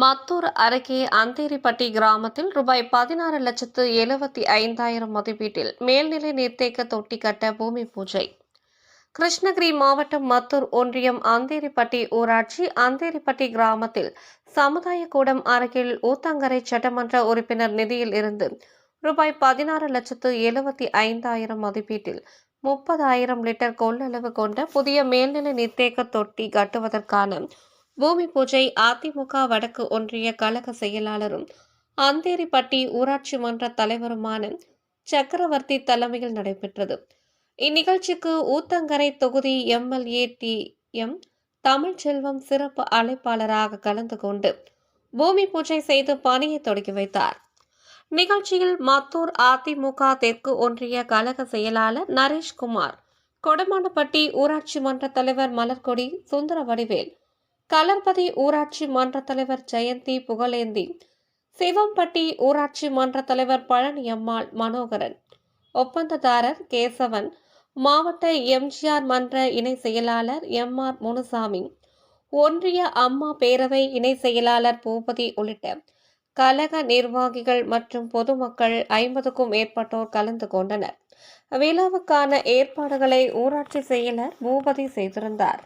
மத்தூர் அருகே அந்தேரிப்பட்டி கிராமத்தில் ரூபாய் பதினாறு லட்சத்து எழுபத்தி ஐந்தாயிரம் மதிப்பீட்டில் மேல்நிலை நீர்த்தேக்க தொட்டி கட்ட பூமி பூஜை. கிருஷ்ணகிரி மாவட்டம் மத்தூர் ஒன்றியம் அந்தேரிப்பட்டி ஊராட்சி அந்தேரிப்பட்டி கிராமத்தில் சமுதாய கூடம் அருகில் ஊத்தங்கரை சட்டமன்ற உறுப்பினர் நிதியில் இருந்து ரூபாய் பதினாறு லட்சத்து எழுபத்தி ஐந்தாயிரம் மதிப்பீட்டில் முப்பதாயிரம் லிட்டர் கொள்ளளவு கொண்ட புதிய மேல்நிலை நீர்த்தேக்க தொட்டி கட்டுவதற்கான பூமி பூஜை அதிமுக வடக்கு ஒன்றிய கழக செயலாளரும் அந்தேரிப்பட்டி ஊராட்சி மன்ற தலைவருமான சக்கரவர்த்தி தலைமையில் நடைபெற்றது. இந்நிகழ்ச்சிக்கு ஊத்தங்கரை தொகுதி எம்எல்ஏ டி எம் தமிழ்ச்செல்வம் சிறப்பு அழைப்பாளராக கலந்து கொண்டு பூமி பூஜை செய்து பணியை தொடங்கி வைத்தார். நிகழ்ச்சியில் மத்தூர் அதிமுக தெற்கு ஒன்றிய கழக செயலாளர் நரேஷ்குமார் கொடமானப்பட்டி ஊராட்சி மன்ற தலைவர் மலர்கொடி சுந்தர வடிவேல் கலர்பதி ஊராட்சி மன்ற தலைவர் ஜெயந்தி புகழேந்தி சிவம்பட்டி ஊராட்சி மன்ற தலைவர் பழனியம்மாள் மனோகரன் ஒப்பந்ததாரர் கேசவன் மாவட்ட எம்ஜிஆர் மன்ற இணை செயலாளர் எம் ஆர் முனுசாமி ஒன்றிய அம்மா பேரவை இணை செயலாளர் பூபதி உள்ளிட்ட கழக நிர்வாகிகள் மற்றும் பொதுமக்கள் ஐம்பதுக்கும் மேற்பட்டோர் கலந்து கொண்டனர். விழாவுக்கான ஏற்பாடுகளை ஊராட்சி செயலர் பூபதி செய்திருந்தார்.